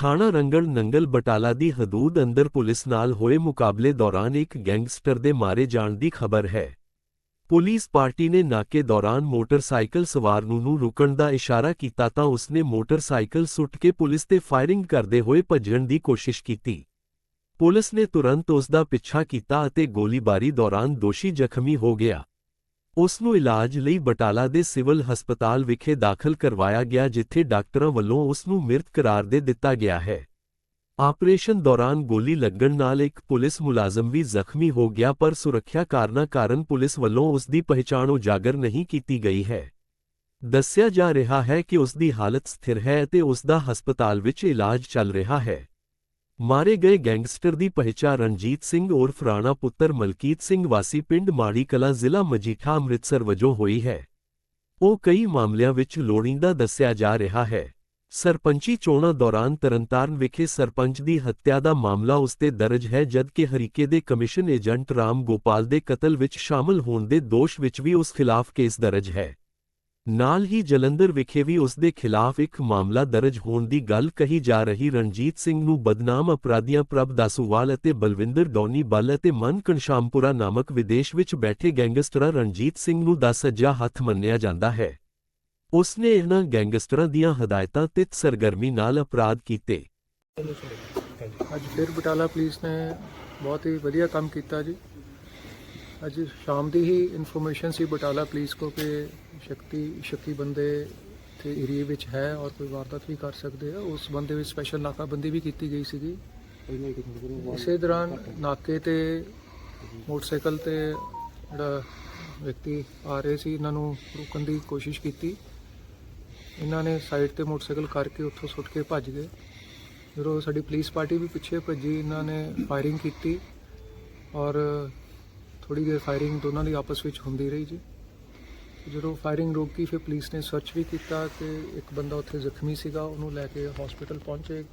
ਥਾਣਾ ਰੰਗੜ ਨੰਗਲ ਬਟਾਲਾ ਦੀ ਹਦੂਦ ਅੰਦਰ ਪੁਲਿਸ ਨਾਲ ਹੋਏ ਮੁਕਾਬਲੇ ਦੌਰਾਨ ਇੱਕ ਗੈਂਗਸਟਰ ਦੇ ਮਾਰੇ ਜਾਣ ਦੀ ਖਬਰ ਹੈ। ਪੁਲਿਸ ਪਾਰਟੀ ਨੇ ਨਾਕੇ ਦੌਰਾਨ ਮੋਟਰਸਾਈਕਲ ਸਵਾਰ ਨੂੰ ਨੂੰ ਰੁਕਣ ਦਾ ਇਸ਼ਾਰਾ ਕੀਤਾ ਤਾਂ ਉਸਨੇ ਮੋਟਰਸਾਈਕਲ ਸੁੱਟ ਕੇ ਪੁਲਿਸ ਤੇ ਫਾਇਰਿੰਗ ਕਰਦੇ ਹੋਏ ਭੱਜਣ ਦੀ ਕੋਸ਼ਿਸ਼ ਕੀਤੀ। ਪੁਲਿਸ ਨੇ ਤੁਰੰਤ ਉਸ ਦਾ ਪਿੱਛਾ ਕੀਤਾ ਅਤੇ ਗੋਲੀਬਾਰੀ ਦੌਰਾਨ ਦੋਸ਼ੀ ਜ਼ਖਮੀ ਹੋ ਗਿਆ। ਉਸ ਨੂੰ ਇਲਾਜ ਲਈ ਬਟਾਲਾ ਦੇ ਸਿਵਲ ਹਸਪਤਾਲ ਵਿਖੇ ਦਾਖਲ ਕਰਵਾਇਆ ਗਿਆ, ਜਿੱਥੇ ਡਾਕਟਰਾਂ ਵੱਲੋਂ ਉਸ ਨੂੰ ਮ੍ਰਿਤ ਕਰਾਰ ਦੇ ਦਿੱਤਾ ਗਿਆ ਹੈ। ਆਪਰੇਸ਼ਨ ਦੌਰਾਨ ਗੋਲੀ ਲੱਗਣ ਨਾਲ ਇੱਕ ਪੁਲਿਸ ਮੁਲਾਜ਼ਮ ਵੀ ਜ਼ਖਮੀ ਹੋ ਗਿਆ, ਪਰ ਸੁਰੱਖਿਆ ਕਾਰਨਾਂ ਕਾਰਨ ਪੁਲਿਸ ਵੱਲੋਂ ਉਸ ਦੀ ਪਹਿਚਾਣ ਉਜਾਗਰ ਨਹੀਂ ਕੀਤੀ ਗਈ ਹੈ। ਦੱਸਿਆ ਜਾ ਰਿਹਾ ਹੈ ਕਿ ਉਸ ਦੀ ਹਾਲਤ ਸਥਿਰ ਹੈ ਅਤੇ ਉਸ ਦਾ ਹਸਪਤਾਲ ਵਿੱਚ ਇਲਾਜ ਚੱਲ ਰਿਹਾ ਹੈ। ਮਾਰੇ ਗਏ ਗੈਂਗਸਟਰ ਦੀ ਪਹਿਚਾਣ ਰਣਜੀਤ ਸਿੰਘ ਉਰਫ ਰਾਣਾ ਪੁੱਤਰ ਮਲਕੀਤ ਸਿੰਘ ਵਾਸੀ ਪਿੰਡ ਮਾੜੀ ਕਲਾ ਜ਼ਿਲ੍ਹਾ ਮਜੀਠਾ ਅੰਮ੍ਰਿਤਸਰ ਵਜੋਂ ਹੋਈ ਹੈ। ਉਹ ਕਈ ਮਾਮਲਿਆਂ ਵਿੱਚ ਲੋੜੀਂਦਾ ਦੱਸਿਆ ਜਾ ਰਿਹਾ ਹੈ। ਸਰਪੰਚੀ ਚੋਣਾਂ ਦੌਰਾਨ ਤਰਨਤਾਰਨ ਵਿਖੇ ਸਰਪੰਚ ਦੀ ਹੱਤਿਆ ਦਾ ਮਾਮਲਾ ਉਸ ਤੇ ਦਰਜ ਹੈ ਜਦਕਿ ਹਰੀਕੇ ਦੇ ਕਮਿਸ਼ਨ ਏਜੰਟ ਰਾਮ ਗੋਪਾਲ ਦੇ ਕਤਲ ਵਿੱਚ ਸ਼ਾਮਲ ਹੋਣ ਦੇ ਦੋਸ਼ ਵਿੱਚ ਵੀ ਉਸ ਖਿਲਾਫ ਕੇਸ ਦਰਜ ਹੈ। ਨਾਲ ਹੀ ਜਲੰਧਰ ਵਿਖੇ ਵੀ ਉਸ ਦੇ ਖਿਲਾਫ ਇੱਕ ਮਾਮਲਾ ਦਰਜ ਹੋਣ ਦੀ ਗੱਲ ਕਹੀ ਜਾ ਰਹੀ। ਰਣਜੀਤ ਸਿੰਘ ਨੂੰ ਬਦਨਾਮ ਅਪਰਾਧੀਆਂ ਪ੍ਰਭ ਦਾਸੂਵਾਲ ਅਤੇ ਬਲਵਿੰਦਰ ਡੌਨੀ ਬੱਲ ਅਤੇ ਮਨ ਕਨਸ਼ਾਮਪੁਰਾ ਨਾਮਕ ਵਿਦੇਸ਼ ਵਿੱਚ ਬੈਠੇ ਗੈਂਗਸਟਰਾਂ ਰਣਜੀਤ ਸਿੰਘ ਨੂੰ ਦਾ ਸੱਜਾ ਹੱਥ ਮੰਨਿਆ ਜਾਂਦਾ ਹੈ। ਉਸ ਨੇ ਇਹਨਾਂ ਗੈਂਗਸਟਰਾਂ ਦੀਆਂ ਹਦਾਇਤਾਂ ਤੇ ਸਰਗਰਮੀ ਨਾਲ ਅਪਰਾਧ ਕੀਤੇ। ਅੱਜ ਫਿਰ ਬਟਾਲਾ ਪੁਲਿਸ ਨੇ ਬਹੁਤ ਹੀ ਵਧੀਆ ਕੰਮ ਕੀਤਾ ਜੀ। ਅੱਜ ਸ਼ਾਮ ਦੀ ਹੀ ਇਨਫੋਰਮੇਸ਼ਨ ਸੀ ਬਟਾਲਾ ਪੁਲਿਸ ਕੋ ਕਿ ਸ਼ਕਤੀ, ਸ਼ੱਕੀ ਬੰਦੇ ਤੇ ਏਰੀਏ ਵਿੱਚ ਹੈ ਔਰ ਕੋਈ ਵਾਰਦਾਤ ਵੀ ਕਰ ਸਕਦੇ ਆ। ਉਸ ਬੰਦੇ ਵਿੱਚ ਸਪੈਸ਼ਲ ਨਾਕਾਬੰਦੀ ਵੀ ਕੀਤੀ ਗਈ ਸੀਗੀ। ਇਸੇ ਦੌਰਾਨ ਨਾਕੇ ਤੇ ਮੋਟਰਸਾਈਕਲ ਤੇ ਜਿਹੜਾ ਵਿਅਕਤੀ ਆ ਰਹੇ ਸੀ, ਇਹਨਾਂ ਨੂੰ ਰੋਕਣ ਦੀ ਕੋਸ਼ਿਸ਼ ਕੀਤੀ। ਇਹਨਾਂ ਨੇ ਸਾਈਡ ਤੇ ਮੋਟਰਸਾਈਕਲ ਕਰਕੇ ਉੱਥੋਂ ਸੁੱਟ ਕੇ ਭੱਜ ਗਏ। ਜਦੋਂ ਸਾਡੀ ਪੁਲਿਸ ਪਾਰਟੀ ਵੀ ਪਿੱਛੇ ਭੱਜੀ, ਇਹਨਾਂ ਨੇ ਫਾਇਰਿੰਗ ਕੀਤੀ ਔਰ ਥੋੜੀ ਦੇਰ ਫਾਇਰਿੰਗ ਦੋਨਾਂ ਦੀ ਆਪਸ ਵਿੱਚ ਹੁੰਦੀ ਰਹੀ ਜੀ। ਜਦੋਂ ਫਾਇਰਿੰਗ ਰੋਕੀ ਫਿਰ ਪੁਲਿਸ ਨੇ ਸਰਚ ਵੀ ਕੀਤਾ ਤੇ ਇੱਕ ਬੰਦਾ ਉੱਥੇ ਜ਼ਖਮੀ ਸੀਗਾ ਉਹਨੂੰ ਲੈ ਕੇ ਹਸਪੀਟਲ ਪਹੁੰਚੇ।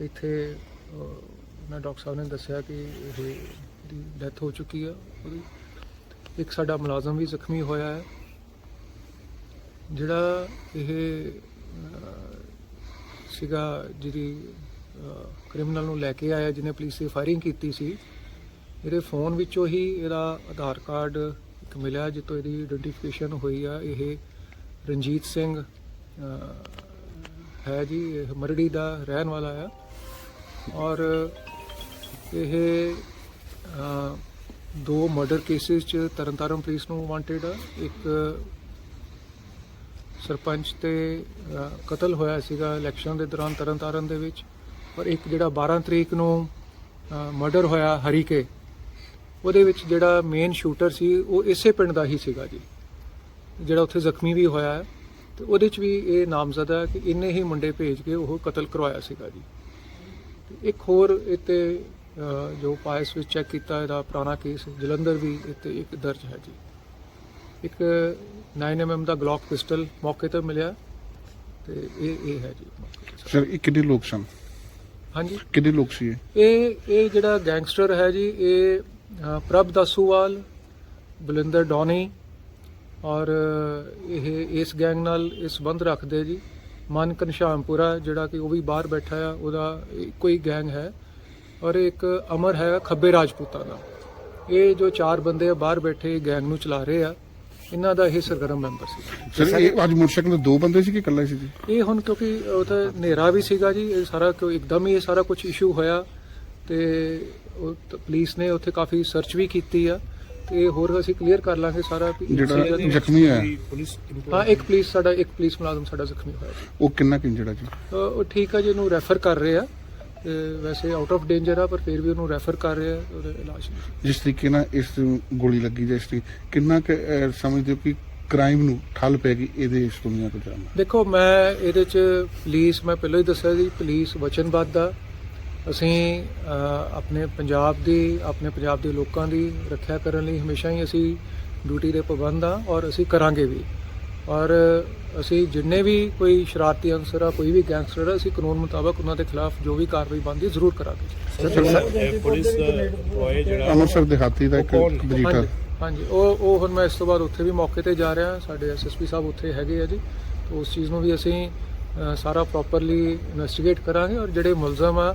ਇੱਥੇ ਅਹ, ਮੈਂ ਡਾਕਟਰ ਸਾਹਿਬ ਨੇ ਦੱਸਿਆ ਕਿ ਇਹ ਦੀ ਡੈਥ ਹੋ ਚੁੱਕੀ ਆ ਉਹਦੀ। ਇੱਕ ਸਾਡਾ ਮੁਲਾਜ਼ਮ ਵੀ ਜ਼ਖਮੀ ਹੋਇਆ ਹੈ। ਜਿਹੜਾ ਇਹ ਸੀਗਾ ਜਿਹੜੀ ਕ੍ਰਿਮੀਨਲ ਨੂੰ ਲੈ ਕੇ ਆਇਆ ਜਿਹਨੇ ਪੁਲਿਸ ਦੀ ਫਾਇਰਿੰਗ ਕੀਤੀ ਸੀ ਇਹਦੇ ਫੋਨ ਵਿੱਚੋਂ ਹੀ ਇਹਦਾ ਆਧਾਰ ਕਾਰਡ ਇੱਕ ਮਿਲਿਆ ਜਿੱਤੋਂ ਇਹਦੀ ਆਇਡੈਂਟੀਫਿਕੇਸ਼ਨ ਹੋਈ ਆ। ਇਹ ਰਣਜੀਤ ਸਿੰਘ ਹੈ ਜੀ, ਇਹ ਮਰੜੀ ਦਾ ਰਹਿਣ ਵਾਲਾ ਆ। ਔਰ ਇਹ ਦੋ ਮਰਡਰ ਕੇਸਿਸ ਚ ਤਰਨਤਾਰਨ ਪੁਲਿਸ ਨੂੰ ਵਾਂਟਡ ਆ। ਇੱਕ ਸਰਪੰਚ ਤੇ ਕਤਲ ਹੋਇਆ ਸੀਗਾ ਇਲੈਕਸ਼ਨ ਦੇ ਦੌਰਾਨ ਤਰਨਤਾਰਨ ਦੇ ਵਿੱਚ। ਔਰ ਇੱਕ ਜਿਹੜਾ 12 ਤਰੀਕ ਨੂੰ ਮਰਡਰ ਹੋਇਆ ਹਰੀਕੇ ਉਹਦੇ ਵਿੱਚ ਜਿਹੜਾ ਮੇਨ ਸ਼ੂਟਰ ਸੀ ਉਹ ਇਸੇ ਪਿੰਡ ਦਾ ਹੀ ਸੀਗਾ ਜੀ। ਜਿਹੜਾ ਉੱਥੇ ਜ਼ਖਮੀ ਵੀ ਹੋਇਆ ਹੈ। ਤੇ ਉਹਦੇ ਚ ਵੀ ਇਹ ਨਾਮਜ਼ਦ ਹੈ ਕਿ ਇੰਨੇ ਹੀ ਮੁੰਡੇ ਭੇਜ ਕੇ ਉਹ ਕਤਲ ਕਰਵਾਇਆ ਸੀਗਾ ਜੀ। ਇੱਕ ਹੋਰ ਇੱਥੇ ਜੋ ਪਾਇਸ ਵਿੱਚ ਚੈੱਕ ਕੀਤਾ ਇਹਦਾ ਪੁਰਾਣਾ ਕੇਸ ਜਲੰਧਰ ਵੀ ਇੱਥੇ ਇੱਕ ਦਰਜ ਹੈ ਜੀ। ਇੱਕ 9mm ਦਾ ਗਲੌਕ ਪਿਸਟਲ ਮੌਕੇ ਤੇ ਮਿਲਿਆ। ਤੇ ਇਹ ਇਹ ਹੈ ਜੀ। ਸਰ ਇਹ ਕਿੰਨੇ ਲੋਕ ਸਨ? ਹਾਂਜੀ। ਕਿੰਨੇ ਲੋਕ ਸੀ ਇਹ? ਇਹ ਜਿਹੜਾ ਗੈਂਗਸਟਰ ਹੈ ਜੀ ਇਹ ਪ੍ਰਭ ਦਾਸੂਵਾਲ ਬਲਿੰਦਰ ਡੌਨੀ ਔਰ ਇਹ ਇਸ ਗੈਂਗ ਨਾਲ ਇਹ ਸੰਬੰਧ ਰੱਖਦੇ ਜੀ। ਮਨ ਘਨਸ਼ਾਮਪੁਰਾ ਜਿਹੜਾ ਕਿ ਉਹ ਵੀ ਬਾਹਰ ਬੈਠਾ ਆ ਉਹਦਾ ਹੀ ਗੈਂਗ ਹੈ। ਔਰ ਇੱਕ ਅਮਰ ਹੈ ਖੱਬੇ ਰਾਜਪੂਤਾਂ ਦਾ। ਇਹ ਜੋ ਚਾਰ ਬੰਦੇ ਆ ਬਾਹਰ ਬੈਠੇ ਗੈਂਗ ਨੂੰ ਚਲਾ ਰਹੇ ਆ ਇਹਨਾਂ ਦਾ ਇਹ ਸਰਗਰਮ ਮੈਂਬਰ ਸੀ। ਸਰ ਇਹ ਅੱਜ ਮੋਟਰਸਾਈਕਲ ਤੇ ਦੋ ਬੰਦੇ ਸੀ ਕਿ ਇਕੱਲਾ ਸੀ ਜੀ? ਇਹ ਹੁਣ ਕਿਉਂਕਿ ਉਹ ਤਾਂ ਹਨੇਰਾ ਵੀ ਸੀਗਾ ਜੀ ਇਹ ਸਾਰਾ ਕਿਉਂ ਇੱਕਦਮ ਹੀ ਇਹ ਸਾਰਾ ਕੁਝ ਇਸ਼ੂ ਹੋਇਆ ਤੇ ਉਹ ਤਾਂ ਪੁਲਿਸ ਨੇ ਉੱਥੇ ਕਾਫੀ ਸਰਚ ਵੀ ਕੀਤੀ ਆ ਤੇ ਹੋਰ ਅਸੀਂ ਕਲੀਅਰ ਕਰ ਲਾਂਗੇ ਸਾਰਾ ਵੀ ਜਿਹੜਾ incident- ਜ਼ਖਮੀ ਹੈ ਹਾਂ ਇੱਕ ਪੁਲਿਸ ਸਾਡਾ ਇੱਕ ਪੁਲਿਸ ਮੁਲਾਜ਼ਮ ਸਾਡਾ ਜ਼ਖਮੀ ਹੋਇਆ। ਉਹ ਕਿੰਨਾ ਕਿ ਹੈ ਜੀ? ਅ, ਉਹ ਠੀਕ ਆ ਜੀ ਇਹਨੂੰ ਰੈਫਰ ਕਰ ਰਹੇ ਆ। ਤੇ ਵੈਸੇ ਆਊਟ ਆਫ ਡੇਂਜਰ ਆ ਪਰ ਫਿਰ ਵੀ ਉਹਨੂੰ ਰੈਫਰ ਕਰ ਰਹੇ ਆ ਉਹਦੇ ਇਲਾਜ ਲਈ ਜਿਸ ਤਰੀਕੇ ਨਾਲ ਇਸ ਨੂੰ ਗੋਲੀ ਲੱਗੀ ਜਾਂ ਇਸ ਕਿੰਨਾ ਕੁ, ਅਹ, ਸਮਝਦੇ ਹੋ ਕਿ ਕ੍ਰਾਈਮ ਨੂੰ ਠੱਲ ਪੈ ਗਈ ਇਹਦੇ ਇਸ ਦੁਨੀਆ ਤੋਂ ਜਾਣ ਦੇਖੋ ਮੈਂ ਇਹਦੇ ਚ ਪੁਲਿਸ ਮੈਂ ਪਹਿਲਾਂ ਹੀ ਦੱਸਿਆ ਜੀ ਪੁਲਿਸ ਵਚਨਬੱਧ ਆ। ਅਸੀਂ ਆਪਣੇ ਪੰਜਾਬ ਦੀ ਆਪਣੇ ਪੰਜਾਬ ਦੇ ਲੋਕਾਂ ਦੀ ਰੱਖਿਆ ਕਰਨ ਲਈ ਹਮੇਸ਼ਾ ਹੀ ਅਸੀਂ ਡਿਊਟੀ ਦੇ ਪਾਬੰਦ ਆ ਔਰ ਅਸੀਂ ਕਰਾਂਗੇ ਵੀ। ਔਰ ਅਸੀਂ ਜਿੰਨੇ ਵੀ ਕੋਈ ਸ਼ਰਾਰਤੀ ਅਨਸਰ ਆ ਕੋਈ ਵੀ ਗੈਂਗਸਟਰ ਆ ਅਸੀਂ ਕਾਨੂੰਨ ਮੁਤਾਬਕ ਉਹਨਾਂ ਦੇ ਖਿਲਾਫ ਜੋ ਵੀ ਕਾਰਵਾਈ ਬਣਦੀ ਜ਼ਰੂਰ ਕਰਾਂਗੇ। ਪੁਲਿਸ ਟੋਏ ਜਿਹੜਾ ਅੰਮ੍ਰਿਤਸਰ ਦਿਹਾਤੀ ਦਾ ਇੱਕ ਬਜੀਠਾ। ਹਾਂਜੀ ਉਹ ਉਹ ਹੁਣ ਮੈਂ ਇਸ ਤੋਂ ਬਾਅਦ ਉੱਥੇ ਵੀ ਮੌਕੇ ਤੇ ਜਾ ਰਿਹਾ ਸਾਡੇ ਐਸਐਸਪੀ ਸਾਹਿਬ ਉੱਥੇ ਹੈਗੇ ਆ ਜੀ। ਤੇ ਉਸ ਚੀਜ਼ ਨੂੰ ਵੀ ਅਸੀਂ ਸਾਰਾ ਪ੍ਰੋਪਰਲੀ ਇਨਵੈਸਟੀਗੇਟ ਕਰਾਂਗੇ ਔਰ ਜਿਹੜੇ ਮੁਲਜ਼ਮ ਆ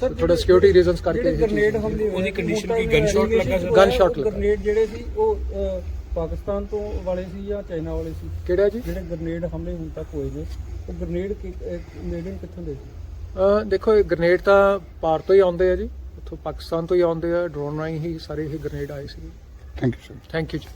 ਸਰ ਥੋੜਾ ਸਿਕਿਉਰਿਟੀ ਰੀਜ਼ਨਸ ਕਰਕੇ ਗ੍ਰਨੇਡ ਹਮਲੇ ਉਹਦੀ condition ਕੀ? Gunshot ਲੱਗਾ ਸਰ? Gunshot ਲੱਗਾ। ਗ੍ਰਨੇਡ ਜਿਹੜੇ ਸੀ ਉਹ ਪਾਕਿਸਤਾਨ ਤੋਂ ਵਾਲੇ ਸੀ ਜਾਂ ਚਾਈਨਾ ਵਾਲੇ ਸੀ? ਕਿਹੜਾ ਜੀ? ਜਿਹੜੇ ਗ੍ਰਨੇਡ ਹਮਲੇ ਹੁਣ ਤੱਕ ਹੋਏ ਨੇ ਉਹ ਗ੍ਰਨੇਡ ਮੇਡਨ ਕਿੱਥੋਂ ਦੇ ਸੀ? ਦੇਖੋ ਇਹ ਗ੍ਰਨੇਡ ਤਾਂ ਪਾਰ ਤੋਂ ਹੀ ਆਉਂਦੇ ਆ ਜੀ। ਉੱਥੋਂ ਪਾਕਿਸਤਾਨ ਤੋਂ ਹੀ ਆਉਂਦੇ ਆ। ਡਰੋਨ ਰਾਹੀਂ ਹੀ ਸਾਰੇ ਇਹ ਗ੍ਰਨੇਡ ਆਏ ਸੀ। Thank you sir thank you ਜੀ।